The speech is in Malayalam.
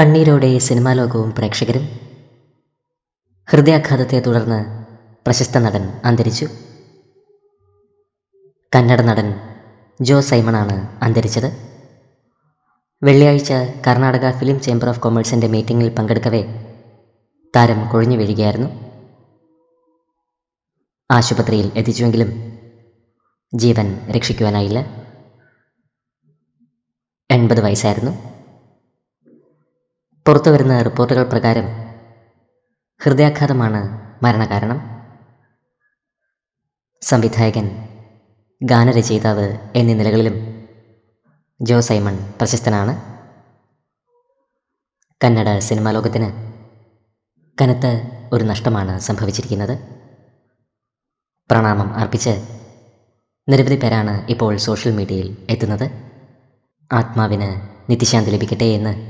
കണ്ണീരോടെ സിനിമാ ലോകവും പ്രേക്ഷകരും ഹൃദയാഘാതത്തെ തുടർന്ന് പ്രശസ്ത നടൻ അന്തരിച്ചു. കന്നഡ നടൻ ജോ സൈമണാണ് അന്തരിച്ചത്. വെള്ളിയാഴ്ച കർണാടക ഫിലിം ചേംബർ ഓഫ് കൊമേഴ്സിന്റെ മീറ്റിംഗിൽ പങ്കെടുക്കവേ താരം കൊഴിഞ്ഞു വീഴുകയായിരുന്നു. ആശുപത്രിയിൽ എത്തിച്ചുവെങ്കിലും ജീവൻ രക്ഷിക്കുവാനായില്ല. എൺപത് വയസ്സായിരുന്നു. പുറത്തു വരുന്ന റിപ്പോർട്ടുകൾ പ്രകാരം ഹൃദയാഘാതമാണ് മരണകാരണം. സംവിധായകൻ ഗാനരചയിതാവ് എന്നീ നിലകളിലും ജോ സൈമൺ പ്രശസ്തനാണ്. കന്നഡ സിനിമാ ലോകത്തിന് കനത്ത ഒരു നഷ്ടമാണ് സംഭവിച്ചിരിക്കുന്നത്. പ്രണാമം അർപ്പിച്ച് നിരവധി പേരാണ് ഇപ്പോൾ സോഷ്യൽ മീഡിയയിൽ എത്തുന്നത്. ആത്മാവിന് നിത്യശാന്തി ലഭിക്കട്ടെ എന്ന്